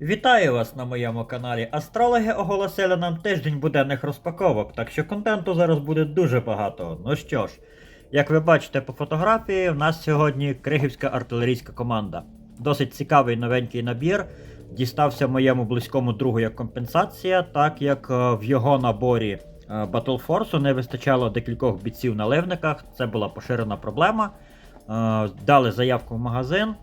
Вітаю вас на моєму каналі. Астрологи оголосили нам тиждень буденних розпаковок, так що контенту зараз буде дуже багато. Ну що ж, як ви бачите по фотографії, в нас сьогодні кригівська артилерійська команда. Досить цікавий новенький набір. Дістався моєму близькому другу як компенсація, так як е, в його наборі е, Battle Force не вистачало декількох бійців на ливниках. Це була поширена проблема. Е, Дали заявку в магазин.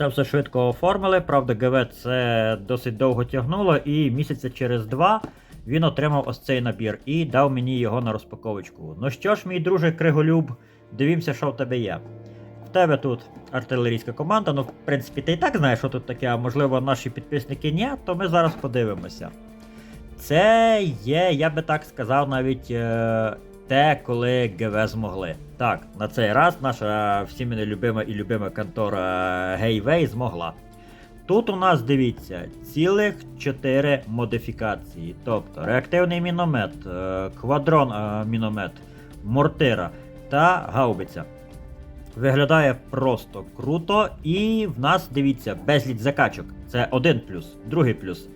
Це все швидко оформили. Правда, ГВ це досить довго тягнуло, і місяця через два він отримав ось цей набір і дав мені його на розпаковочку. Ну що ж, мій друже Криголюб, дивімося, що в тебе є. В тебе тут артилерійська команда. Ну, в принципі, ти і так знаєш, що тут таке, а можливо, наші підписники ні, то ми зараз подивимося. Це є, я би так сказав, навіть е, те, коли ГВ змогли. Так, на цей раз наша всіми нелюбима і любима контора Гейвей змогла. Тут у нас дивіться цілих 4 модифікації. Тобто реактивний міномет, е, квадрон е, міномет, мортира та гаубиця. Виглядає просто круто, і в нас дивіться безліч закачок. Це один плюс, другий плюс.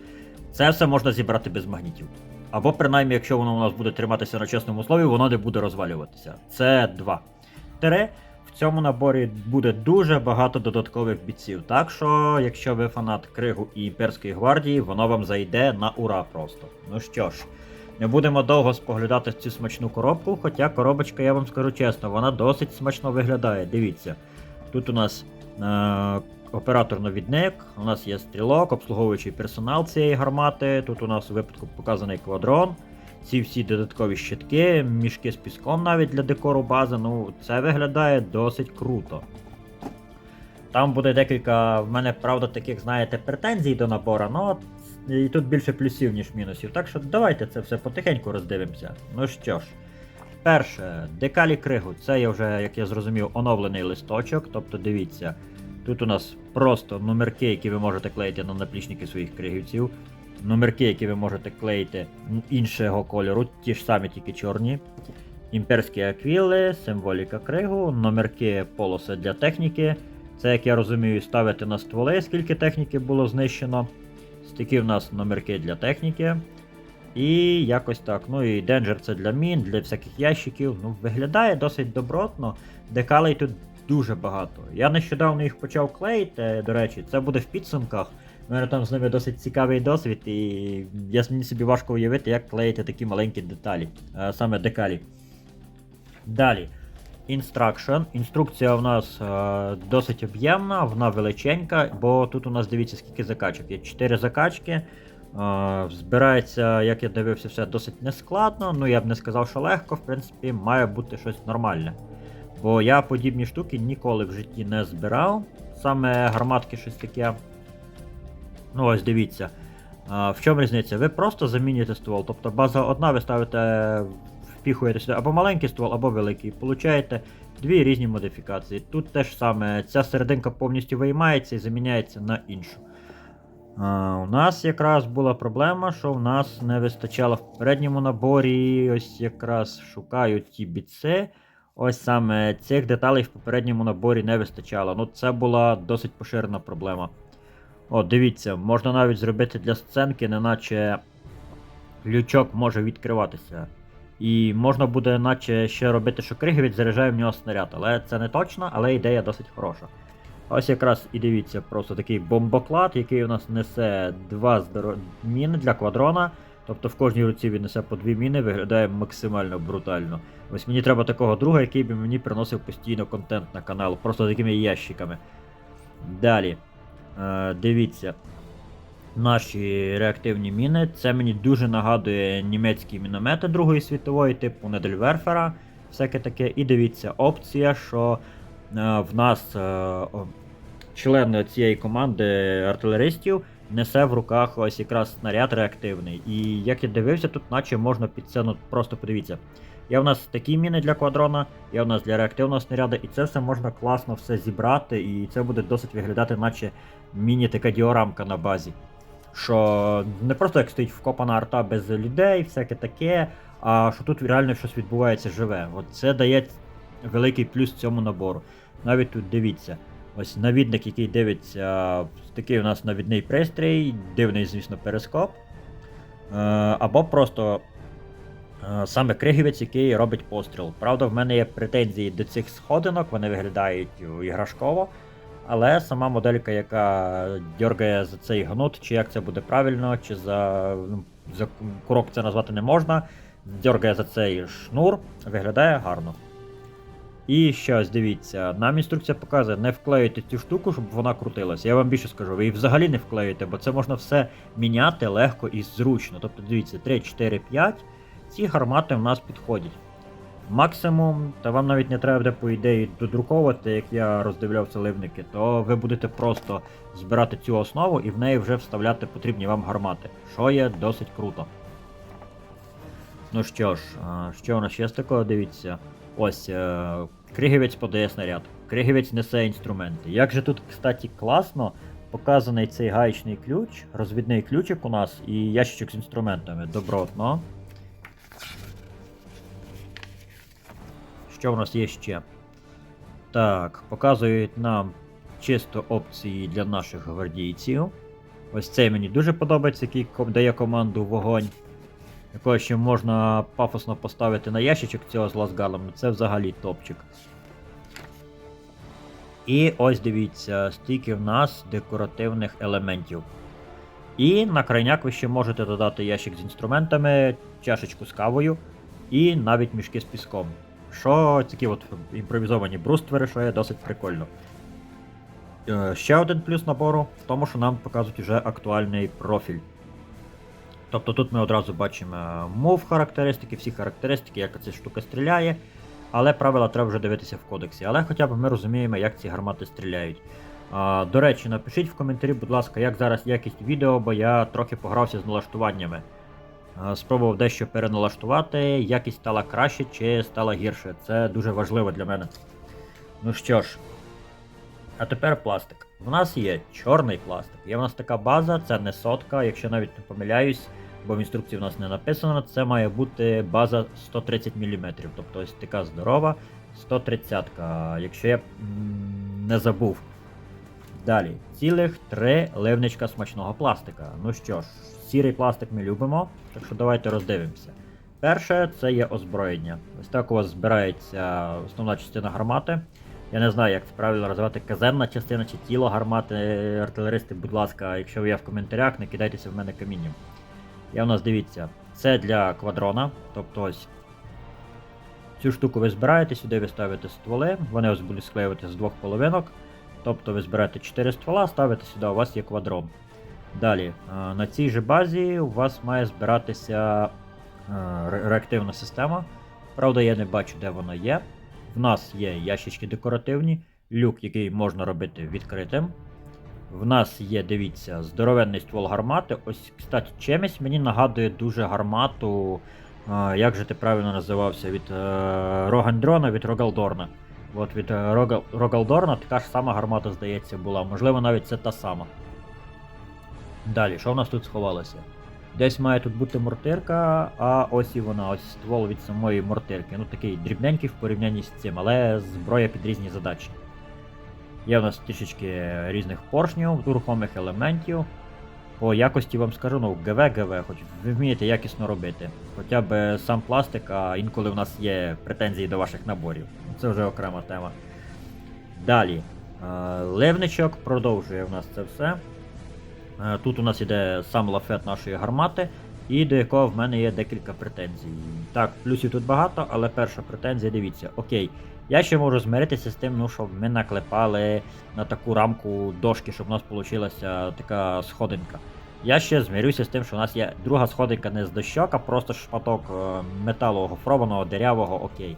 Це все можна зібрати без магнітів. Або принаймні, якщо воно у нас буде триматися на чесному слові, воно не буде розвалюватися. Це два. Три. В цьому наборі буде дуже багато додаткових бійців. Так що, якщо ви фанат Кригу і Імперської гвардії, воно вам зайде на ура просто. Ну що ж, не будемо довго споглядати цю смачну коробку, хоча коробочка, я вам скажу чесно, вона досить смачно виглядає. Дивіться. Тут у нас е- оператор-навідник, у нас є стрілок, обслуговуючий персонал цієї гармати. Тут у нас у випадку показаний квадрон. Ці всі додаткові щитки, мішки з піском навіть для декору бази. Ну, це виглядає досить круто. Там буде декілька, в мене, правда, таких, знаєте, претензій до набора, ну і тут більше плюсів, ніж мінусів. Так що давайте це все потихеньку роздивимося. Ну що ж, перше, декалі кригу. Це я вже, як я зрозумів, оновлений листочок. Тобто дивіться, тут у нас просто номерки, які ви можете клеїти на наплічники своїх кригівців. Номерки, які ви можете клеїти іншого кольору, ті ж самі, тільки чорні. Імперські аквіли, символіка кригу, номерки полоси для техніки. Це, як я розумію, ставити на стволи, скільки техніки було знищено. Такі в нас номерки для техніки. І якось так. Ну і денджер це для мін, для всяких ящиків. Ну, виглядає досить добротно. Декалей тут дуже багато. Я нещодавно їх почав клеїти, до речі, це буде в підсумках. У мене там з ними досить цікавий досвід, і я мені собі важко уявити, як клеїти такі маленькі деталі, саме декалі. Далі. Instruction. Інструкція у нас е, досить об'ємна, вона величенька, бо тут у нас дивіться, скільки закачок. Є 4 закачки. Е, збирається, як я дивився, все досить нескладно. Ну я б не сказав, що легко, в принципі, має бути щось нормальне. Бо я подібні штуки ніколи в житті не збирав. Саме гарматки щось таке. Ну ось дивіться. А, в чому різниця? Ви просто замінюєте ствол. Тобто база одна, ви ставите, впіхуєте сюди або маленький ствол, або великий. Получаєте дві різні модифікації. Тут теж саме ця серединка повністю виймається і заміняється на іншу. А, у нас якраз була проблема, що в нас не вистачало в передньому наборі. Ось якраз шукаю ті біци. Ось саме цих деталей в попередньому наборі не вистачало. Ну, це була досить поширена проблема. О, дивіться, можна навіть зробити для сценки, неначе лючок може відкриватися. І можна буде, наче ще робити, що кригівець заряджає в нього снаряд. Але це не точно, але ідея досить хороша. Ось якраз і дивіться, просто такий бомбоклад, який у нас несе два здоро... міни для квадрона. Тобто в кожній руці він несе по дві міни, виглядає максимально брутально. Ось мені треба такого друга, який би мені приносив постійно контент на канал, просто такими ящиками. Далі. Е, дивіться. Наші реактивні міни. Це мені дуже нагадує німецькі міномети Другої світової, типу Недельверфера, всяке таке. І дивіться, опція, що е, в нас е, о, член цієї команди артилеристів несе в руках ось якраз снаряд реактивний. І як я дивився, тут наче можна під це, ну просто подивіться. Є в нас такі міни для квадрона, є в нас для реактивного снаряду, і це все можна класно все зібрати, і це буде досить виглядати, наче міні-така діорамка на базі. Що не просто як стоїть вкопана арта без людей, всяке таке, а що тут реально щось відбувається живе. От це дає великий плюс цьому набору. Навіть тут дивіться. Ось навідник, який дивиться, такий у нас навідний пристрій, дивний, звісно, перископ. Е, або просто е, саме кригівець, який робить постріл. Правда, в мене є претензії до цих сходинок, вони виглядають е, іграшково. Але сама моделька, яка дергає за цей гнут, чи як це буде правильно, чи за, ну, за курок це назвати не можна, дергає за цей шнур, виглядає гарно. І ось дивіться, нам інструкція показує, не вклеюйте цю штуку, щоб вона крутилася. Я вам більше скажу, ви її взагалі не вклеюєте, бо це можна все міняти легко і зручно. Тобто дивіться, 3, 4, 5, ці гармати в нас підходять. Максимум, та вам навіть не треба буде, по ідеї, додруковувати, як я роздивляв заливники, то ви будете просто збирати цю основу і в неї вже вставляти потрібні вам гармати, що є досить круто. Ну що ж, що у нас ще з такого, дивіться. Ось, е, кригівець подає снаряд. Кригівець несе інструменти. Як же тут, кстати, класно показаний цей гаєчний ключ, розвідний ключик у нас і ящичок з інструментами. Добротно. Що в нас є ще? Так, показують нам чисто опції для наших гвардійців. Ось цей мені дуже подобається, який дає команду вогонь. Якого ще можна пафосно поставити на ящичок цього з лазгалом, це взагалі топчик. І ось дивіться, стільки в нас декоративних елементів. І на крайняк ви ще можете додати ящик з інструментами, чашечку з кавою і навіть мішки з піском. Що такі от імпровізовані бруствери, що є досить прикольно. Е, Ще один плюс набору в тому, що нам показують вже актуальний профіль. Тобто тут ми одразу бачимо мов характеристики, всі характеристики, як ця штука стріляє. Але правила треба вже дивитися в кодексі. Але хоча б ми розуміємо, як ці гармати стріляють. А, до речі, напишіть в коментарі, будь ласка, як зараз якість відео, бо я трохи погрався з налаштуваннями. А, спробував дещо переналаштувати, якість стала краще чи стала гірше. Це дуже важливо для мене. Ну що ж, а тепер пластик. У нас є чорний пластик. Є в нас така база, це не сотка, якщо навіть не помиляюсь, бо в інструкції в нас не написано, це має бути база 130 мм. Тобто ось така здорова 130, якщо я не забув. Далі, цілих три ливничка смачного пластика. Ну що ж, сірий пластик ми любимо, так що давайте роздивимося. Перше, це є озброєння. Ось так у вас збирається основна частина гармати. Я не знаю, як це правильно називати казенна частина чи тіло гармати артилеристи, будь ласка, якщо ви є в коментарях, не кидайтеся в мене камінням. Я у нас дивіться, це для квадрона, тобто ось цю штуку ви збираєте, сюди ви ставите стволи, вони ось будуть склеювати з двох половинок. Тобто ви збираєте 4 ствола, ставите сюди, у вас є квадрон. Далі, е, на цій же базі у вас має збиратися е, реактивна система. Правда, я не бачу, де вона є. В нас є ящички декоративні, люк, який можна робити відкритим. В нас є, дивіться, здоровенний ствол гармати. Ось, кстати, чимось мені нагадує дуже гармату. е, як же ти правильно називався? Від е, Рогандрона, від Рогалдорна. От від е, Рогал, Рогалдорна така ж сама гармата, здається, була. Можливо, навіть це та сама. Далі, що в нас тут сховалося? Десь має тут бути мортирка, а ось і вона, ось ствол від самої мортирки. Ну такий дрібненький в порівнянні з цим, але зброя під різні задачі. Є в нас трішечки різних поршнів, рухомих елементів. По якості вам скажу, ну ГВ ГВ, хоч ви вмієте якісно робити. Хоча б сам пластик, а інколи в нас є претензії до ваших наборів. Це вже окрема тема. Далі. е, Ливничок продовжує в нас це все. Е, Тут у нас іде сам лафет нашої гармати, і до якого в мене є декілька претензій. Так, плюсів тут багато, але перша претензія, дивіться, окей. Я ще можу змиритися з тим, ну, щоб ми наклепали на таку рамку дошки, щоб у нас вийшла така сходинка. Я ще змирюся з тим, що у нас є друга сходинка не з дощок, а просто шматок е, металу гофрованого, дерявого, окей.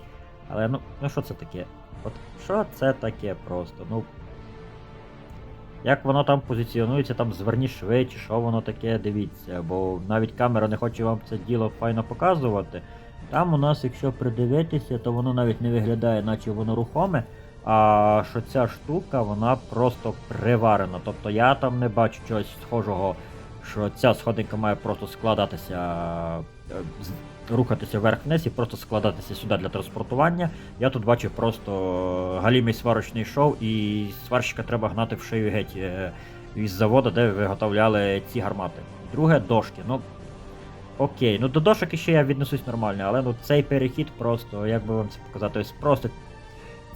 Але ну, ну що це таке? От що це таке просто? Ну. Як воно там позиціонується, там зверні шви, чи що воно таке, дивіться, бо навіть камера не хоче вам це діло файно показувати. Там у нас, якщо придивитися, то воно навіть не виглядає, наче воно рухоме, а що ця штука, вона просто приварена. Тобто я там не бачу чогось схожого, що ця сходинка має просто складатися е, рухатися вверх-вниз і просто складатися сюди для транспортування. Я тут бачив просто галімий сварочний шоу, і сварщика треба гнати в шию геть е, із заводу, де виготовляли ці гармати. Друге дошки. Ну, окей, ну до дошок ще я віднесусь нормально, але ну цей перехід просто, як би вам це показати, ось просто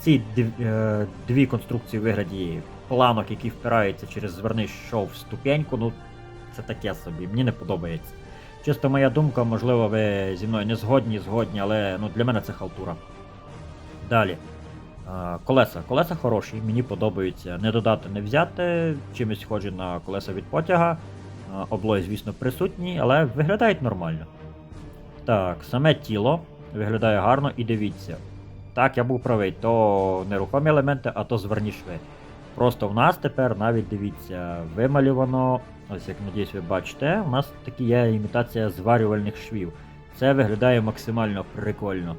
ці дв- е, дві конструкції в вигляді планок, які впираються через зверний шов в ступеньку, ну це таке собі, мені не подобається. Чисто моя думка, можливо, ви зі мною не згодні, згодні, але ну, для мене це халтура. Далі. А, колеса. Колеса хороші, мені подобаються. Не додати, не взяти. Чимось схожі на колеса від потяга. Облої, звісно, присутні, але виглядають нормально. Так, саме тіло виглядає гарно і дивіться. Так, я був правий, то нерухомі елементи, а то зверні шви. Просто в нас тепер навіть дивіться, вималювано, ось як надіюсь, ви бачите, у нас такі є імітація зварювальних швів. Це виглядає максимально прикольно.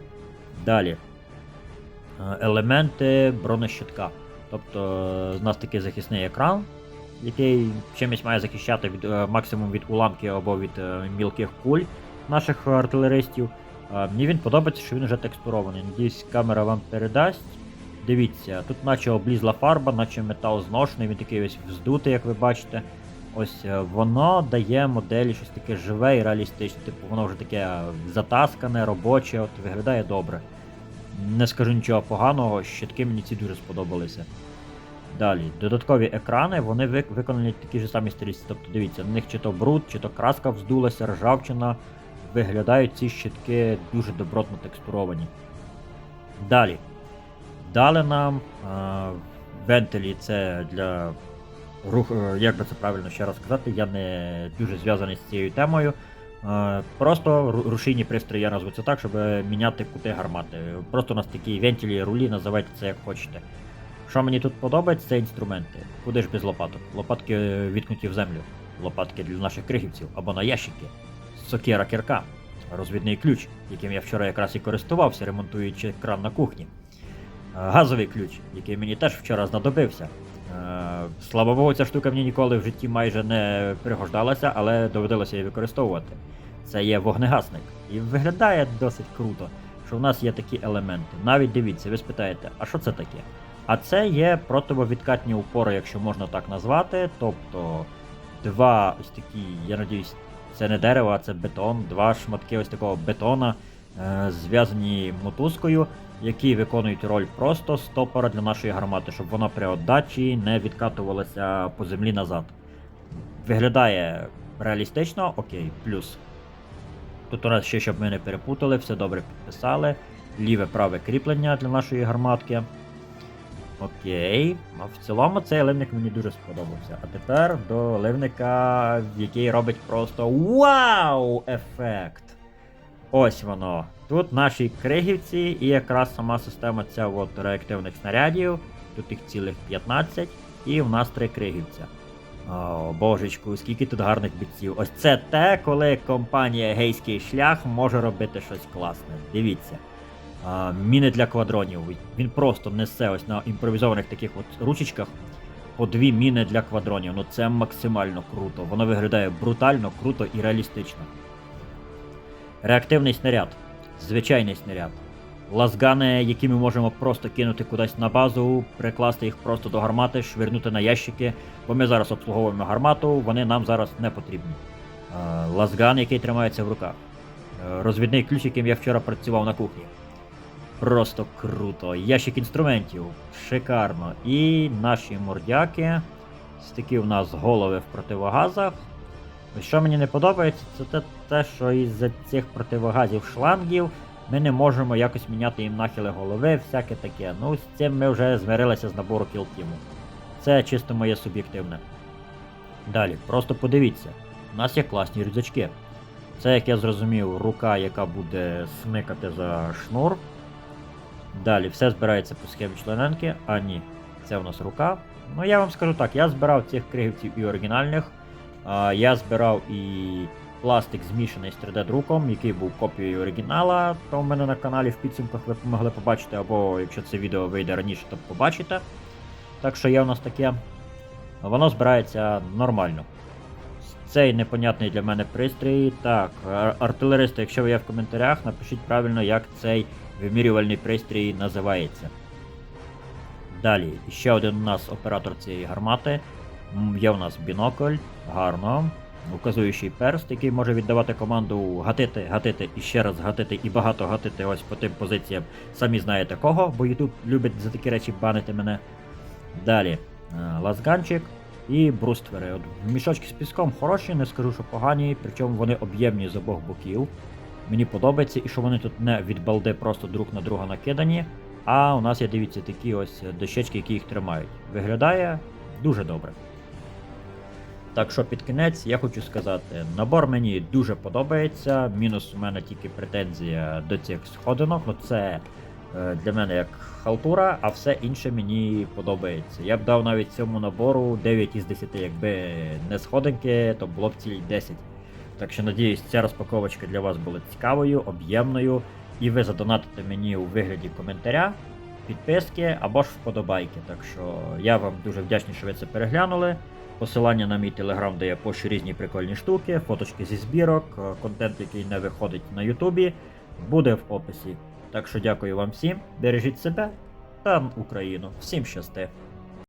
Далі. Е, Елементи бронещитка. Тобто е, в нас такий захисний екран, який чимось має захищати від, е, максимум від уламків або від е, мілких куль наших артилеристів. Е, Мені він подобається, що він вже текстурований. Надіюсь, камера вам передасть. Дивіться, тут наче облізла фарба, наче метал зношений, він такий ось вздутий, як ви бачите. Ось воно дає моделі щось таке живе і реалістичне. Типу воно вже таке затаскане, робоче, от виглядає добре. Не скажу нічого поганого, щитки мені ці дуже сподобалися. Далі, додаткові екрани, вони виконані такі ж самі стилісті. Тобто дивіться, на них чи то бруд, чи то краска вздулася, ржавчина. Виглядають ці щитки дуже добротно текстуровані. Далі. Дали нам е, вентилі, це для рух, е, як би це правильно ще раз сказати, я не дуже зв'язаний з цією темою. Е, Просто рушійні пристрої, я назву це так, щоб міняти кути гармати. Просто у нас такі вентилі, рулі, називайте це як хочете. Що мені тут подобається, це інструменти. Куди ж без лопаток? Лопатки е, відкнуті в землю. Лопатки для наших кригівців або на ящики. Сокира кірка. Розвідний ключ, яким я вчора якраз і користувався, ремонтуючи кран на кухні. Е, Газовий ключ, який мені теж вчора знадобився. Е, Слава Богу, ця штука мені ніколи в житті майже не пригождалася, але доводилося її використовувати. Це є вогнегасник. І виглядає досить круто, що в нас є такі елементи. Навіть дивіться, ви спитаєте, а що це таке? А це є противовідкатні упори, якщо можна так назвати. Тобто два ось такі, я надіюсь, це не дерево, а це бетон, два шматки ось такого бетона, е, зв'язані мотузкою, які виконують роль просто стопора для нашої гармати, щоб вона при отдачі не відкатувалася по землі назад. Виглядає реалістично, окей, плюс. Тут у нас ще, щоб ми не перепутали, все добре підписали. Ліве праве кріплення для нашої гарматки. Окей. А в цілому цей ливник мені дуже сподобався. А тепер до ливника, який робить просто вау! ефект. Ось воно. Тут наші кригівці і якраз сама система ця от реактивних снарядів. Тут їх цілих 15, і в нас три кригівця. О, божечку, скільки тут гарних бійців. Ось це те, коли компанія Гейський шлях може робити щось класне. Дивіться. А, міни для квадронів. Він просто несе ось на імпровізованих таких от ручечках по дві міни для квадронів. Ну це максимально круто. Воно виглядає брутально, круто і реалістично. Реактивний снаряд. Звичайний снаряд. Лазгани, які ми можемо просто кинути кудись на базу, прикласти їх просто до гармати, швирнути на ящики, бо ми зараз обслуговуємо гармату, вони нам зараз не потрібні. Лазган, який тримається в руках. Е, Розвідний ключ, яким я вчора працював на кухні. Просто круто. Ящик інструментів. Шикарно. І наші мордяки. Ось такі у нас голови в противогазах. Що мені не подобається, це те, те що із-за цих противогазів шлангів ми не можемо якось міняти їм нахили голови, всяке таке. Ну, з цим ми вже змирилися з набору кілтіму. Це чисто моє суб'єктивне. Далі, просто подивіться, у нас є класні рюкзачки. Це, як я зрозумів, рука, яка буде смикати за шнур. Далі все збирається по схемі члененки. А ні, це у нас рука. Ну я вам скажу так, я збирав цих кригівців і оригінальних. А, я збирав і пластик змішаний з 3D-друком, який був копією оригінала, то в мене на каналі в підсумках ви могли побачити, або якщо це відео вийде раніше, то побачите. Так що є у нас таке. Воно збирається нормально. цей непонятний для мене пристрій. Так, ар- артилеристи, якщо ви є в коментарях, напишіть правильно, як цей вимірювальний пристрій називається. Далі, ще один у нас оператор цієї гармати. Є у нас бінокль, гарно. Указуючий перст, який може віддавати команду гатити, гатити і ще раз гатити, і багато гатити ось по тим позиціям. Самі знаєте кого, бо YouTube любить за такі речі банити мене. Далі, е, лазганчик і бруствери. От мішочки з піском хороші, не скажу, що погані, причому вони об'ємні з обох боків. Мені подобається, і що вони тут не від балди просто друг на друга накидані. А у нас є, дивіться, такі ось дощечки, які їх тримають. Виглядає дуже добре. Так що під кінець я хочу сказати, набор мені дуже подобається. Мінус у мене тільки претензія до цих сходинок. Ну це е, для мене як халтура, а все інше мені подобається. Я б дав навіть цьому набору 9 із 10, якби не сходинки, то було б цілі 10. Так що надіюсь, ця розпаковочка для вас була цікавою, об'ємною, і ви задонатите мені у вигляді коментаря, підписки або ж вподобайки. Так що я вам дуже вдячний, що ви це переглянули. Посилання на мій телеграм, де я пощу різні прикольні штуки, фоточки зі збірок, е, контент, який не виходить на Ютубі, буде в описі. Так що дякую вам всім, бережіть себе та Україну. Всім щасти!